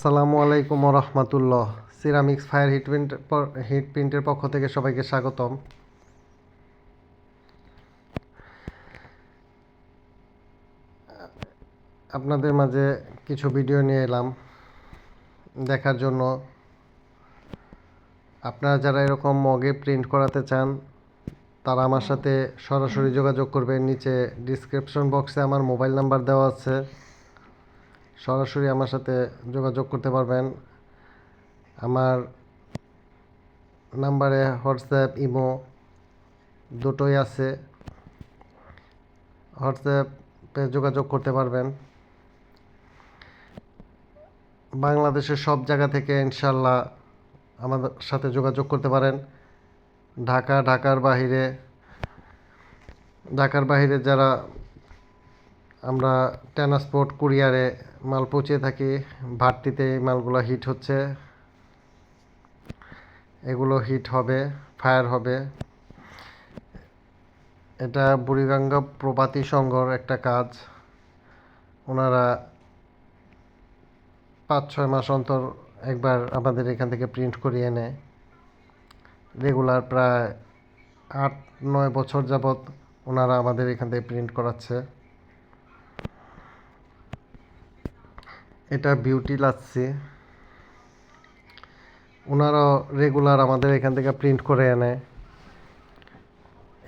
আসসালামু আলাইকুম Rahmatullah ceramics fire heat print heat প্রিন্টের পক্ষ থেকে সবাইকে স্বাগতম। আপনাদের মাঝে কিছু ভিডিও নিয়ে এলাম। দেখার জন্য আপনারা যারা এরকম মগে প্রিন্ট করাতে চান, তারা আমার সাথে সরাসরি যোগাযোগ করবেন। নিচে ডিসক্রিপশন বক্সে আমার মোবাইল নাম্বার দেওয়া আছে। সরাসরি আমার সাথে যোগাযোগ করতে পারবেন। আমার নাম্বারে হোয়াটসঅ্যাপ, ইমো দুটোই আছে। হোয়াটসঅ্যাপে যোগাযোগ করতে পারবেন। বাংলাদেশের সব জায়গা থেকে ইনশাল্লাহ আমাদের সাথে যোগাযোগ করতে পারেন। ঢাকা, ঢাকার বাহিরে ঢাকার বাহিরে যারা আমরা ট্রান্সপোর্ট কুরিয়ারে মাল পৌঁছে থাকি। ভাটটিতে মালগুলো হিট হচ্ছে। এগুলো হিট হবে ফায়ার হবে। এটা বুড়িগঙ্গা প্রপাতি সংঘর একটা কাজ। ওনারা পাঁচ ছয় মাস অন্তর একবার আমাদের এখান থেকে প্রিন্ট করিয়ে নেয়। রেগুলার প্রায় আট নয় বছর যাবৎ ওনারা আমাদের এখান থেকে প্রিন্ট করাচ্ছে। এটা বিউটি লাচ্ছি ওনারাও রেগুলার আমাদের এখান থেকে প্রিন্ট করে এনে।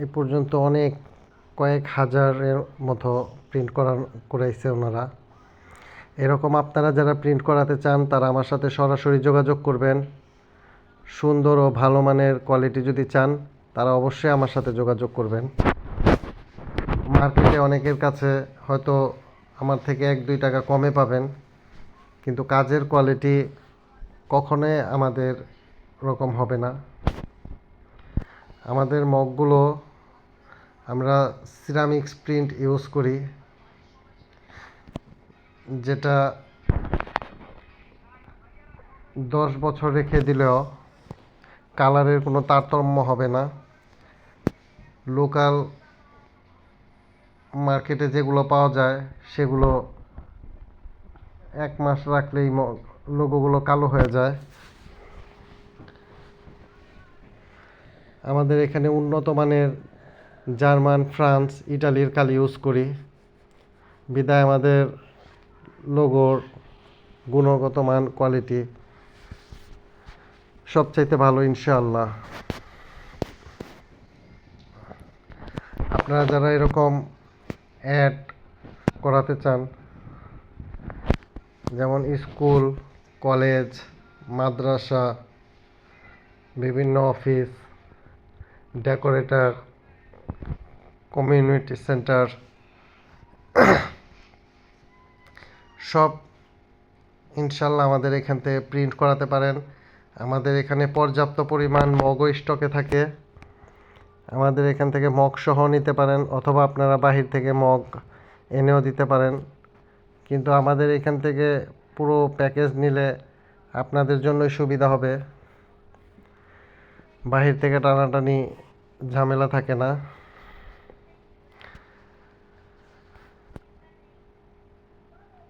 এ পর্যন্ত অনেক কয়েক হাজারের মতো প্রিন্ট করা, করাইছে ওনারা। এরকম আপনারা যারা প্রিন্ট করাতে চান, তারা আমার সাথে সরাসরি যোগাযোগ করবেন। সুন্দর ও ভালো মানের কোয়ালিটি যদি চান, তারা অবশ্যই আমার সাথে যোগাযোগ করবেন। মার্কেটে অনেকের কাছে হয়তো আমার থেকে এক দুই টাকা কমে পাবেন। কিন্তু কাজের কোয়ালিটি কখনোই আমাদের রকম হবে না। আমাদের মগগুলো আমরা সিরামিক্স প্রিন্ট ইউজ করি, যেটা দশ বছর রেখে দিলেও কালারের কোনো তারতম্য হবে না। লোকাল মার্কেটে যেগুলো পাওয়া যায়, সেগুলো এক মাস রাখলেই লোগোগুলো কালো হয়ে যায়। আমাদের এখানে উন্নত মানের জার্মান, ফ্রান্স, ইটালির কালি ইউজ করি। বিদায় আমাদের লোগোর গুণগত মান, কোয়ালিটি সবচাইতে ভালো, ইনশাআল্লাহ। আপনারা যারা এরকম অ্যাড করাতে চান যেমন স্কুল, কলেজ, মাদ্রাসা, বিভিন্ন অফিস, ডেকোরেটর, কমিউনিটি সেন্টার, সব ইনশাল্লাহ আমাদের এখান থেকে প্রিন্ট করাতে পারেন। আমাদের এখানে পর্যাপ্ত পরিমাণ মগও স্টকে থাকে। আমাদের এখান থেকে মগ সহ নিতে পারেন, অথবা আপনারা বাহির থেকে মগ এনেও দিতে পারেন। কিন্তু আমাদের এখান থেকে পুরো প্যাকেজ নিলে আপনাদের জন্যই সুবিধা হবে। বাহির থেকে টানাটানি ঝামেলা থাকে না।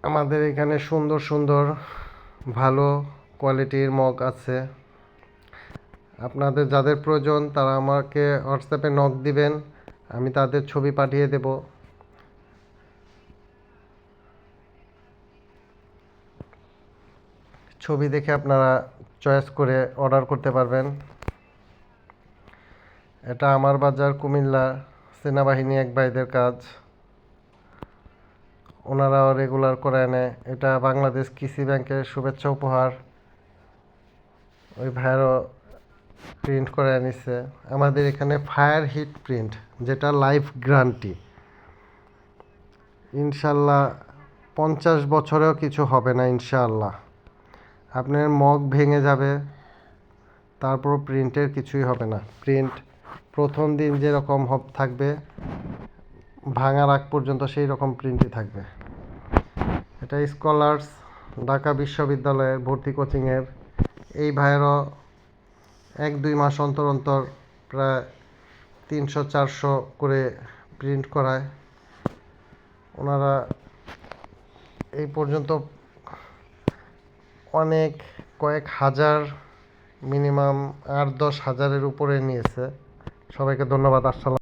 আমাদের এখানে সুন্দর সুন্দর, ভালো কোয়ালিটির মগ আছে। আপনাদের যাদের প্রয়োজন তারা আমাকে হোয়াটসঅ্যাপে নক দিবেন, আমি তাদের ছবি পাঠিয়ে দেব। ছবি দেখে আপনারা চয়েস করে অর্ডার করতে পারবেন। এটা আমার বাজার কুমিল্লা সেনাবাহিনী এক ভাইদের কাজ। ওনারাও রেগুলার করে এনে এটা বাংলাদেশ কৃষি ব্যাংকের শুভেচ্ছা উপহার। ওই ভাইয়েরও প্রিন্ট করে আনিছে। আমাদের এখানে ফায়ার হিট প্রিন্ট যেটা লাইফ গ্যারান্টি ইনশাল্লাহ পঞ্চাশ বছরেও কিছু হবে না ইনশাআল্লাহ আপনার মগ ভেঙে যাবে তারপর প্রিন্টের কিছুই হবে না। প্রিন্ট প্রথম দিন যেরকম হব থাকবে, ভাঙার আগ পর্যন্ত সেই রকম প্রিন্টই থাকবে। এটা স্কলার্স, ঢাকা বিশ্ববিদ্যালয়ের ভর্তি কোচিংয়ের। এই ভাইয়েরও এক দুই মাস অন্তর অন্তর প্রায় তিনশো চারশো করে প্রিন্ট করায়। ওনারা এই পর্যন্ত অনেক কয়েক হাজার মিনিমাম আট দশ হাজারের উপরে নিয়েছে। সবাইকে ধন্যবাদ আসসালাম।